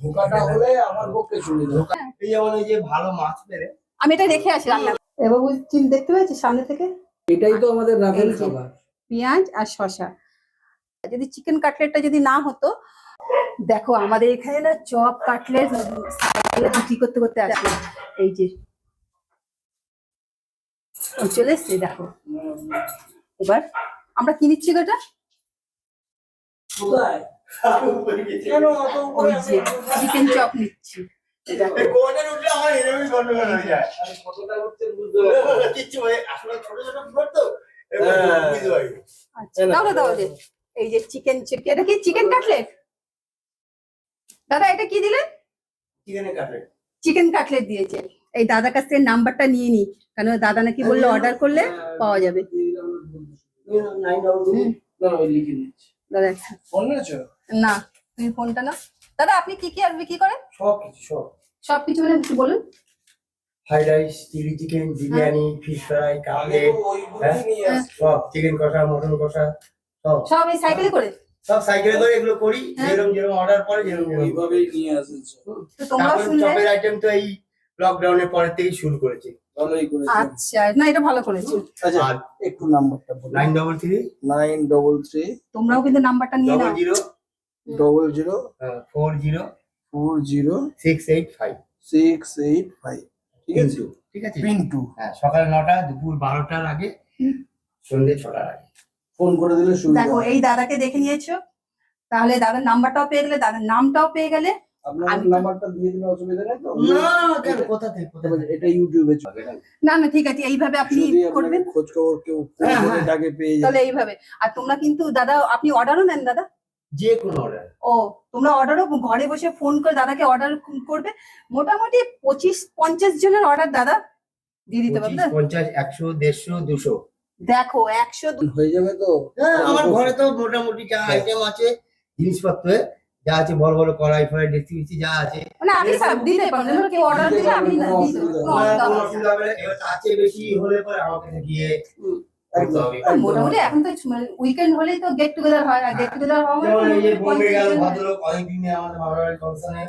ধোকাটা হলে আমার পক্ষে সুবিধা এই যেমন এই যে ভালো মাছ পেলে। আমি এটা রেখে আসি রান্না। এবার চিন দেখতে পেয়েছি সামনে থেকে? এটাই তো আমাদের। খাবার। পেঁয়াজ আর শসা। যদি চিকেন কাটলেটটা যদি না হতো দেখো আমাদের এখানে না চপ কাটলেট বিক্রি করতে করতে আসে এই যে। চলে এসছে দেখো। এবার আমরা কি নিচ্ছি গোটা কোথায়? কেন? অত উপরে চিকেন চপ নিচ্ছি। এই দেখো উঠলে আমার এরকমই গন্ডগোল হয়ে যায়। কতটা করতে বুঝতে কিচ্ছু আসলে ছোট ছোট ফ্লোর তো হ্যাঁ। বুঝতে পারি আচ্ছা তাহলে তাহলে এই যে চিকেন এটা কি চিকেন কাটলেট দাদা এটা কি দিলেন চিকেনে কাটে চিকেন কাটলেট দিয়েছে। এই দাদার কাছ থেকে নাম্বারটা নিয়ে নি। কেন দাদা নাকি বলল অর্ডার করলে পাওয়া যাবে। দাদা ফোন নিয়েছো? না তুমি ফোনটা না দাদা আপনি কি কি আর বিক্রি করেন? সব কিছু সব। সব কিছু মানে একটু বলুন। Fried rice chilli chicken biryani fish fry cutlet নিয়ে আসছি। সব চিকেন কষা মটন কষা সব। সব এই সাইকেলে করে? সব সাইকেলে করে এগুলো করি হ্যাঁ। যেরকম যেরকম অর্ডার পরে যেরকম ওইভাবেই নিয়ে আসেছো। তো তোমরা শুনলে? চপের আইটেম তো এই লকডাউনের পরের থেকেই শুরু করেছি। ভালোই করেছ। আচ্ছা না এটা ভালো করেছ আচ্ছা একটু নাম্বারটা বলুন। Nine double three nine double three তোমরাও কিন্তু নাম্বারটা নিয়ে নাও। Zero double zero four zero four zero six eight five six eight five ঠিক আছে? ঠিক আছে? পিন্টু হ্যাঁ সকাল নটা দুপুর বারোটার আগে। সন্ধ্যে ছটার আগে। ফোন করে দিলে সুবিধা দেখো এই দাদাকে দেখে নিয়েছো? তাহলে দাদার নাম্বারটাও পেয়ে গেলে দাদার নামটাও পেয়ে গেলে আপনার আমি- নাম্বারটা দিয়ে দিলে অসুবিধা নেই তো? না না। না ঠিক আছে এইভাবে আপনি করবেন। খোঁজ খবর কেউ হ্যাঁ, হ্যাঁ। ডাকে পেয়ে যাবে। তাহলে এইভাবে। আর তোমরা কিন্তু দাদা আপনি অর্ডারও নেন দাদা? যে কোনো অর্ডার ও তোমরা অর্ডারও ঘরে বসে ফোন করে দাদাকে অর্ডার করবে। মোটামুটি পঁচিশ পঞ্চাশ জনের অর্ডার দাদা দিয়ে দিতে পারবে। পঞ্চাশ একশো দেড়শো দুশো। দেখো একশো হয়ে যাবে তো। হ্যাঁ আমার ঘরে তো মোটামুটি যা আইটেম আছে জিনিসপত্র যা আছে বড় বড় কড়াই ফড়াই ডেক্সি মিক্সি যা আছে। মানে আমি সব দিতে পারব না কেউ অর্ডার দিলে আমি না আমার হবে না। তার চেয়ে বেশি হলে পরে আমাকে গিয়ে মোটামুটি এখন তো উইকেন্ড হলেই তো গেট টুগেদার হয় আর গেট টুগেদার হওয়া মানে যেমন এই যে মোটামুটি বোম্বে গেল 50 জন হয়। ভদ্রলোক অনেকদিন ধরে আমাদের বাবার বাড়ির ফাংশনে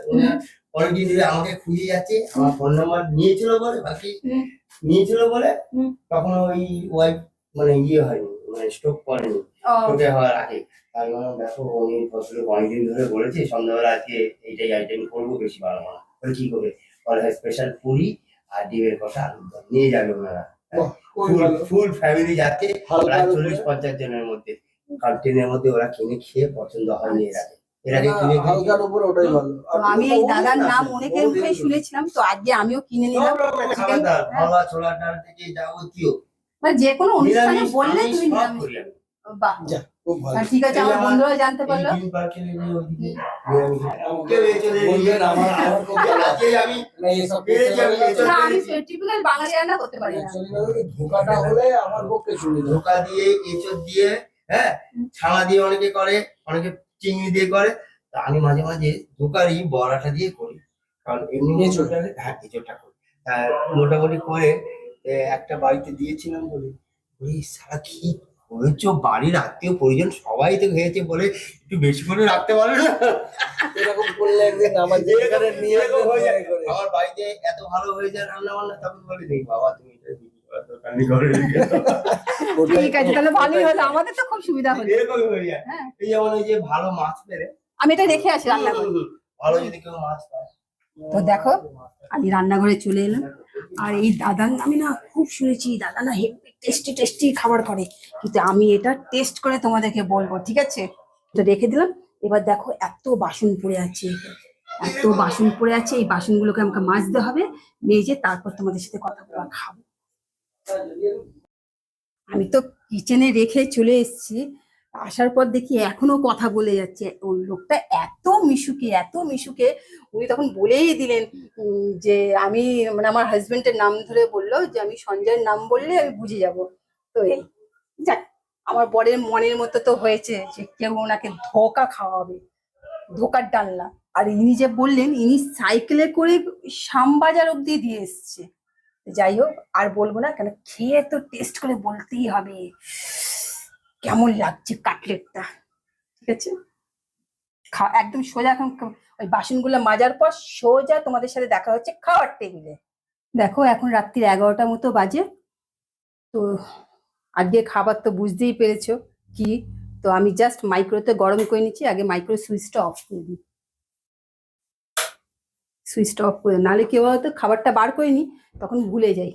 অনেকদিন ধরে আমাকে খুঁজে যাচ্ছে আমার ফোন নাম্বার নিয়েছিল বলে বাকি নিয়েছিল বলে তখন ওই ওয়াইফ মানে ইয়ে হয়নি মানে স্ট্রোক করেনি। স্ট্রোকে হওয়ার আগে। আমি বললাম দেখো উনি ভদ্রলোক অনেকদিন ধরে বলেছে সন্ধ্যাবেলা আজকে এইটাই আইটেম করব বেশি ভালো না। বলে কি করবে? বলে স্পেশাল পুরি আর ডিমের কষা আলুর দম। নিয়ে যাবে ওনারা। ফুল ফুল ফ্যামিলি যাচ্ছে প্রায় চল্লিশ পঞ্চাশ জনের মধ্যে। কারণ ট্রেনের মধ্যে ওরা কিনে খেয়ে পছন্দ হয়নি এর আগে। এর আগে কিনে হালকার উপর ওটাই ভালো। আমি এই দাদার নাম অনেকের মুখে শুনেছিলাম তো আজকে আমিও কিনে নিলাম ছোলা ডাল থেকে যাবতীয়। মানে যে কোনো অনুষ্ঠানে নিরামিষ বললে তুমি নিরামিষ। বাহ। খুব ভালো। ঠিক আছে আমার বন্ধুরা জানতে পারল? টিপিক্যাল বাঙালি রান্না করতে পারি না। ধোকাটা হলে আমার পক্ষে ধোকা দিয়ে এঁচড় দিয়ে হ্যাঁ ছানা দিয়ে অনেকে করে অনেকে চিংড়ি দিয়ে করে। তা আমি মাঝে মাঝে ধোকারই বড়াটা দিয়ে করি। কারণ এমনি এঁচোড়? এঁচড়টা হ্যাঁ এঁচড়টা করি। মোটামুটি করে একটা বাড়িতে দিয়েছিলাম বলে ওই সারা কি হয়েছ বাড়ির আত্মীয় পরিজন সবাই তো খেয়েছে বলে একটু বেশি করে রাখতে পারবে না? এরকম করলে একদিন আমার যেখানে নিয়ে হয়ে। আমার বাড়িতে এত ভালো হয়ে যায় রান্না বান্না তখন বলে দেখ বাবা তুমি এটা বিক্রি করার ঘরে রেখে দাও।" ওটাই- ঠিক আছে তাহলে ভালোই হলো। আমাদের তো খুব সুবিধা হলো। হয়ে হ্যাঁ। এই যেমন এই যে ভালো মাছ পেলে। আমি এটা রেখে আসি রান্না করে ভালো যদি কেউ মাছ পায়। তো দেখো আমি রান্নাঘরে চলে এলাম। আর এই দাদার আমি না খুব শুনেছি, দাদা না হেভি টেস্টি টেস্টি খাবার করে। কিন্তু আমি এটা টেস্ট করে তোমাদেরকে বলব, ঠিক আছে? তো রেখে দিলাম। এবার দেখো এত বাসন পড়ে আছে, এত বাসন পড়ে আছে। এই বাসনগুলোকে আমাকে মাজতে হবে, মেজে তারপর তোমাদের সাথে কথা বলা খাব। আমি তো কিচেনে রেখে চলে এসেছি। আসার পর দেখি এখনও কথা বলে যাচ্ছে। ওই লোকটা এত মিশুকে এত মিশুকে, উনি তখন বলেই দিলেন যে আমি মানে আমার হাজবেন্ডের নাম ধরে বলল যে আমি সঞ্জয়ের নাম বললে আমি বুঝে যাব। তো এই, যাক, আমার বরের মনের মতো তো হয়েছে যে কেউ ওনাকে ধোকা খাওয়াবে, ধোকার ডালনা। আর ইনি যে বললেন, ইনি সাইকেলে করে শ্যামবাজার অব্দি দিয়ে এসছে। যাই হোক, আর বলব না, কেন খেয়ে তো টেস্ট করে বলতেই হবে। কেমন লাগছে কাটলেটটা, ঠিক আছে? খা- একদম সোজা এখন ওই বাসনগুলো মাজার পর সোজা তোমাদের সাথে দেখা হচ্ছে খাওয়ার টেবিলে। দেখো এখন রাত্রির এগারোটা মতো বাজে, তো আজকে খাবার তো বুঝতেই পেরেছ কি? তো আমি জাস্ট মাইক্রোতে গরম করে নিচ্ছি, আগে মাইক্রো সুইচটা অফ করে দিই। সুইচটা অফ করে নাহলে কেউ হয়তো খাবারটা বার করে নি তখন ভুলে যাই।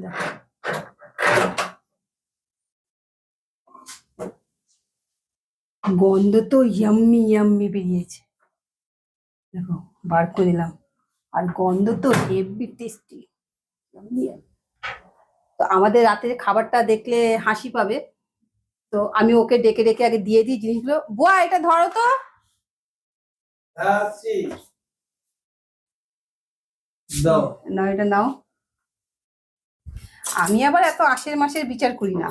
দেখো। গন্ধ তো ইয়াম্মি ইয়াম্মি বেরিয়েছে। দেখো বার করে দিলাম। আর গন্ধ তো হেভি টেস্টি তো আমাদের রাতের খাবারটা দেখলে হাসি পাবে। তো আমি ওকে ডেকে ডেকে আগে দিয়ে দিই জিনিসগুলো। বুয়া এটা ধরো তো। আসছি। দাও না এটা নাও। আমি আবার এত আশের মাসের বিচার করি না।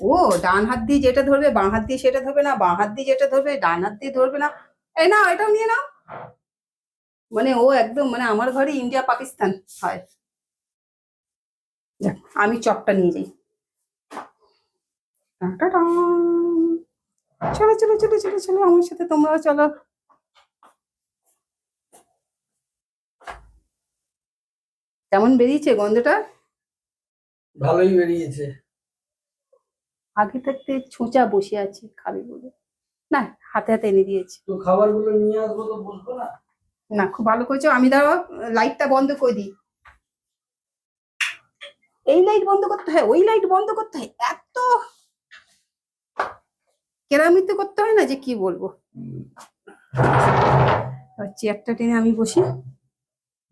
ও, ডান হাত দিয়ে যেটা ধরবে, বাঁ হাত দিয়ে সেটা ধরবে না, বাঁ হাত দিয়ে যেটা ধরবে, ডান হাত দিয়ে ধরবে না। এই না এটাও নিয়ে নাও। মানে ও একদম মানে আমার ঘরে ইন্ডিয়া, পাকিস্তান হয়। আমি চপটা নিয়ে যাই। চলো চলো চলো চলো চলো, আমার সাথে তোমরাও চলো। কেমন বেরিয়েছে গন্ধটা? ভালোই বেরিয়েছে। আগে থাকতে ছোঁচা বসে আছে খাবে বলে। না হাতে হাতে এনে দিয়েছি। তো খাবারগুলো নিয়ে আসব তো না? না খুব ভালো করেছ। আমি দাঁড়াও লাইটটা বন্ধ করে দিই। এই লাইট বন্ধ করতে হয় ওই লাইট বন্ধ করতে হয়। এত কেরামিতে করতে হয় না যে কি বলব? চেয়ারটা টেনে আমি বসি।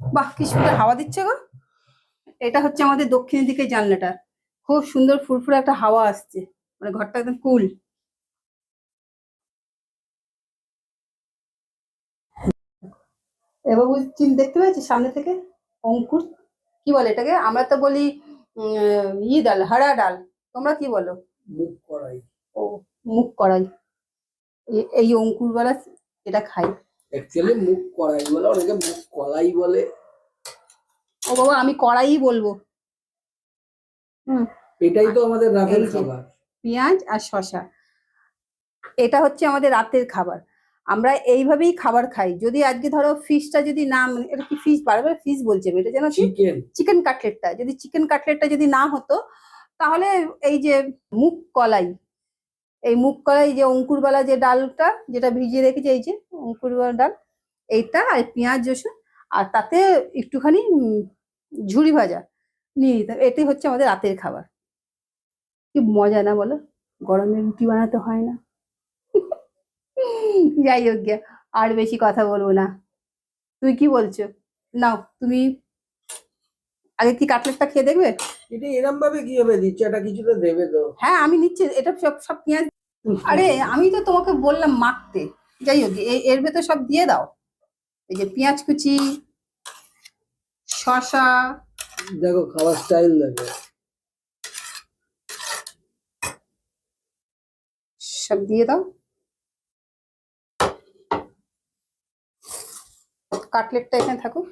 বাহ কি সুন্দর হাওয়া দিচ্ছে গো। এটা হচ্ছে আমাদের দক্ষিণের দিকে জানলাটা। খুব সুন্দর ফুরফুরে একটা হাওয়া আসছে। মানে ঘরটা একদম কুল। এবার চিন দেখতে পেয়েছি সামনে থেকে? অঙ্কুর? কি বলে এটাকে? আমরা তো বলি ই ডাল হারা ডাল। তোমরা কি বলো? মুখ করাই ও মুখ করাই এ- এই অঙ্কুরবেলা এটা খাই অ্যাকচুয়ালি মুখ করাই বলে অনেকে মুখ কলাই বলে। ও বাবা আমি কড়াই বলব। হুম। এটাই তো আমাদের রাতের। খাবার। পেঁয়াজ আর শসা এটা হচ্ছে আমাদের রাতের খাবার। আমরা এইভাবেই খাবার খাই। যদি আজকে ধরো ফিশটা যদি না মানে এটা কি ফিশ বারবার ফিশ বলছে এটা যেন চিকেন চিকেন কাটলেটটা যদি চিকেন কাটলেটটা যদি না হতো তাহলে এই যে মুগ কলাই এই মুগ কলাই যে অঙ্কুরবেলা যে ডালটা যেটা ভিজিয়ে রেখেছে এই যে অঙ্কুরবেলা ডাল এইটা আর পেঁয়াজ রসুন আর তাতে একটুখানি ঝুরি ভাজা নিয়ে নিতাম এটাই হচ্ছে আমাদের রাতের খাবার। কি মজা না বলো? গরমে রুটি বানাতে হয় না। যাই হোক গে, আর বেশি কথা বলব না। তুই কি বলছো? নাও তুমি আগে কি কাটলেটটা খেয়ে দেখবে? এটা এরম ভাবে কি হবে? দিচ্ছে এটা কিছুটা দেবে তো। হ্যাঁ আমি নিচ্ছি এটা সব সব পেঁয়াজ আরে আমি তো তোমাকে বললাম মাখতে। যাই হোক এর ভেতর সব দিয়ে দাও। এই যে পেঁয়াজ কুচি শসা। দেখো খাবার স্টাইল দেখো। সব দিয়ে দাও। কাটলেটটা এখানে থাকুক।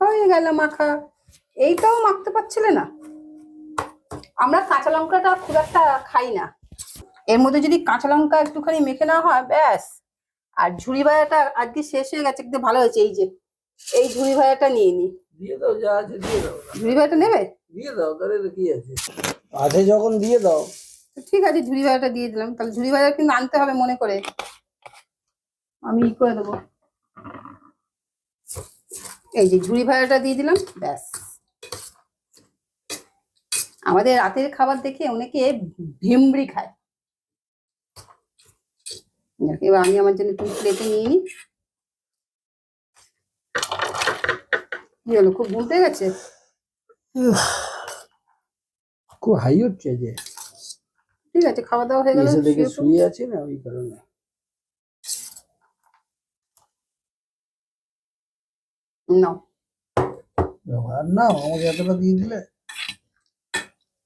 হয়ে গেল মাখা। এইটাও মাখতে পারছিলে না? আমরা কাঁচা লঙ্কাটা খুব একটা খাই না। এর মধ্যে যদি কাঁচা লঙ্কা একটুখানি মেখে না হয়, ব্যাস। আর ঝুড়ি ভাজাটা আজকে শেষ হয়ে গেছে কিন্তু ভালো হয়েছে। এই যে, এই ঝুড়ি ভাজাটা নিয়ে নি। দিয়ে দাও যা আছে দিয়ে দাও। ঝুড়ি ভাজাটা নেবে? দিয়ে দাও তাহলে তো কি আছে? আছে যখন দিয়ে দাও। তো ঠিক আছে ঝুড়ি ভাজাটা দিয়ে দিলাম। তাহলে ঝুড়ি কিন্তু আনতে হবে মনে করে। আমি ই করে দেবো। এই যে ঝুড়ি ভাজাটা দিয়ে দিলাম ব্যাস। আমাদের রাতের খাবার দেখে অনেকে ভেমড়ি খায়। এবার আমি আমার জন্য একটু প্লেটে নিয়ে নিই। কি হলো খুব ঘুমতে গেছে? খুব হাই হচ্ছে যে। ঠিক আছে খাওয়া দাওয়া হয়ে গেল এসে দেখে শুয়ে। আছে না ওই কারণে? নাও। আর না আমাকে এতটা দিয়ে দিলে?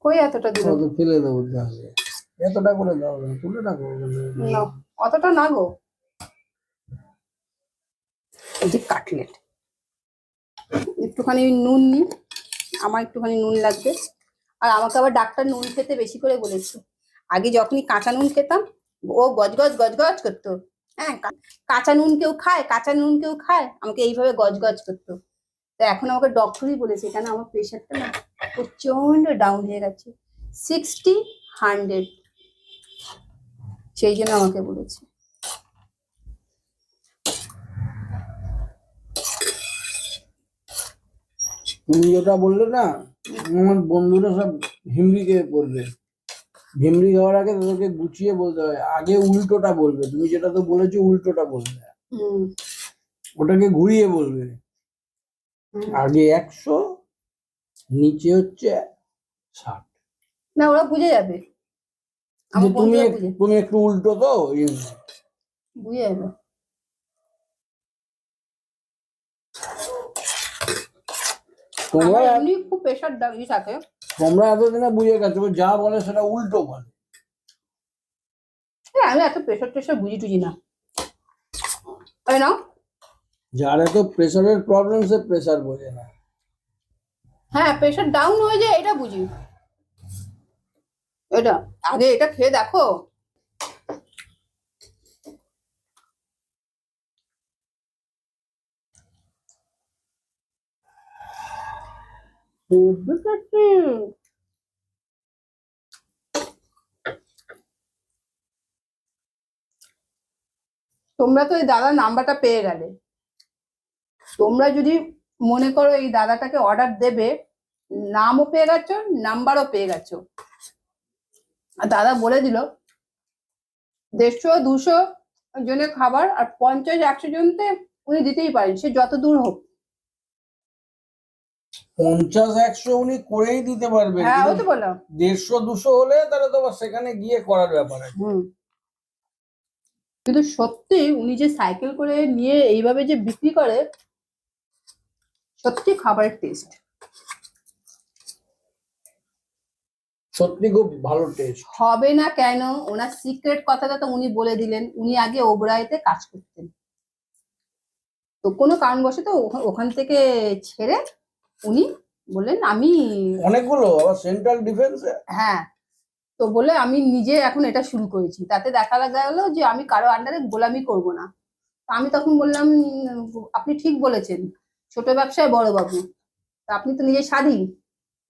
কই এতটা ফেলে দেবো তাহলে। এতটা করে দাও না তুলে রাখো ওখানে। নাও অতটা না গো। কাটলেট। একটুখানি নুন নি আমার একটুখানি নুন লাগবে। আর আমাকে আবার ডাক্তার নুন খেতে বেশি করে বলেছে। আগে যখনই কাঁচা নুন খেতাম, ও গজগজ গজগজ করতো। হ্যাঁ কাঁচা নুন কেউ খায়, কাঁচা নুন কেউ খায়, আমাকে এইভাবে গজগজ করতো। তো এখন আমাকে ডক্টরই বলেছে, কেন আমার প্রেশারটা না প্রচণ্ড ডাউন হয়ে গেছে। সিক্সটি হান্ড্রেড সেই জন্য আমাকে বলেছে। তুমি যেটা বললে না আমার বন্ধুরা সব হিমড়ি খেয়ে পড়বে। হিমড়ি খাওয়ার আগে তাদেরকে গুছিয়ে বলতে হয় আগে উল্টোটা বলবে। তুমি যেটা তো বলেছ উল্টোটা বলবে। ওটাকে ঘুরিয়ে বলবে। আগে একশো নিচে হচ্ছে ষাট। না ওরা বুঝে যাবে। তুমি তুমি একটু উল্টো তো বুঝে যাবে। তোমরা এমনি খুব প্রেশার ই থাকে। তোমরা এতদিনে বুঝে গেছো যা বলে সেটা উল্টো বলে। হ্যাঁ, আমি এত প্রেশার টেশার বুঝি টুঝি না। তাই না? যার এত প্রেসারের প্রবলেম সে প্রেসার বোঝে না। হ্যাঁ প্রেশার ডাউন হয়ে যায় এটা বুঝি। এটা আগে এটা খেয়ে দেখো। তোমরা তো এই দাদার নাম্বারটা পেয়ে গেলে। তোমরা যদি মনে করো এই দাদাটাকে অর্ডার দেবে, নামও পেয়ে গেছো, নাম্বারও পেয়ে গেছো। আর দাদা বলে দিল, দেড়শো, দুশো জনের খাবার আর পঞ্চাশ, একশো জনতে উনি দিতেই পারেন, সে যত দূর হোক। পঞ্চাশ একশো উনি করেই দিতে পারবে হ্যাঁ ওই তো বললাম। দেড়শো দুশো হলে তাহলে তোমার সেখানে গিয়ে করার ব্যাপার আছে। কিন্তু সত্যি উনি যে সাইকেল করে নিয়ে এইভাবে যে বিক্রি করে সত্যি খাবারের টেস্ট সত্যি খুব ভালো টেস্ট হবে না কেন? ওনার সিক্রেট কথাটা তো উনি বলে দিলেন। উনি আগে ওবরাইতে কাজ করতেন। তো কোনো কারণবশত ওখা- ওখান থেকে ছেড়ে উনি বললেন আমি অনেকগুলো সেন্ট্রাল ডিফেন্সে হ্যাঁ। তো বলে আমি নিজে এখন এটা শুরু করেছি। তাতে দেখা গেল যে আমি কারও আন্ডারে গোলামি করব না। তা আমি তখন বললাম আপনি ঠিক বলেছেন। ছোট ব্যবসায় বড় বাবু। তা আপনি তো নিজে স্বাধীন।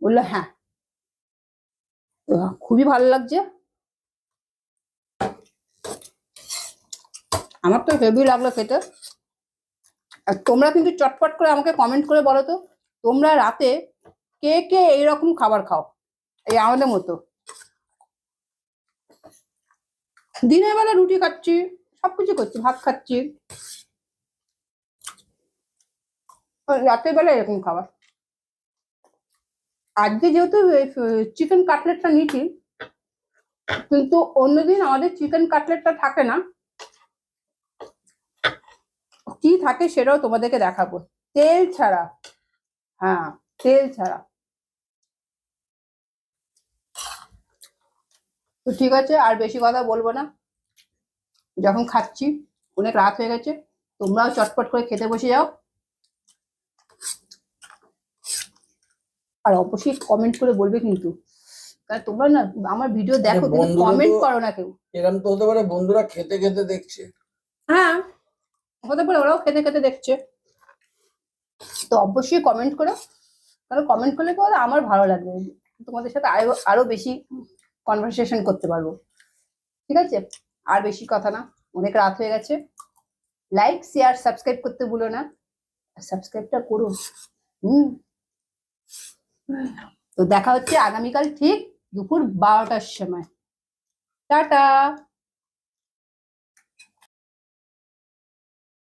বলল হ্যাঁ। তো খুবই ভালো লাগছে। আমার তো হেভি লাগল খেতে। আর তোমরা কিন্তু চটপট করে আমাকে কমেন্ট করে বলো তো। তোমরা রাতে কে কে এইরকম খাবার খাও? এই আমাদের মতো। দিনের বেলা রুটি খাচ্ছি, সবকিছু করছি, ভাত খাচ্ছি। রাতের বেলা এরকম খাবার। আজকে যেহেতু চিকেন কাটলেটটা নিচ্ছি কিন্তু অন্যদিন আমাদের চিকেন কাটলেটটা থাকে না। কি থাকে সেটাও তোমাদেরকে দেখাবো। তেল ছাড়া। হ্যাঁ তেল ছাড়া। তো ঠিক আছে আর বেশি কথা বলব না। যখন খাচ্ছি অনেক রাত হয়ে গেছে তোমরাও চটপট করে খেতে বসে যাও। আর অবশ্যই কমেন্ট করে বলবে কিন্তু। কারণ তোমরা না আমার ভিডিও দেখো কিন্তু কমেন্ট করো না কেউ। এরকম তো হতে পারে বন্ধুরা খেতে খেতে দেখছে। হ্যাঁ হতে পারে ওরাও খেতে খেতে দেখছে। তো অবশ্যই কমেন্ট করো। কারণ কমেন্ট করলে কি আমার ভালো লাগবে। তোমাদের সাথে আরও আরও বেশি কনভারসেশন করতে পারব। ঠিক আছে? আর বেশি কথা না। অনেক রাত হয়ে গেছে। লাইক শেয়ার সাবস্ক্রাইব করতে ভুলো না। সাবস্ক্রাইবটা করো। হুম। তো দেখা হচ্ছে আগামীকাল ঠিক দুপুর বারোটার সময়। টাটা!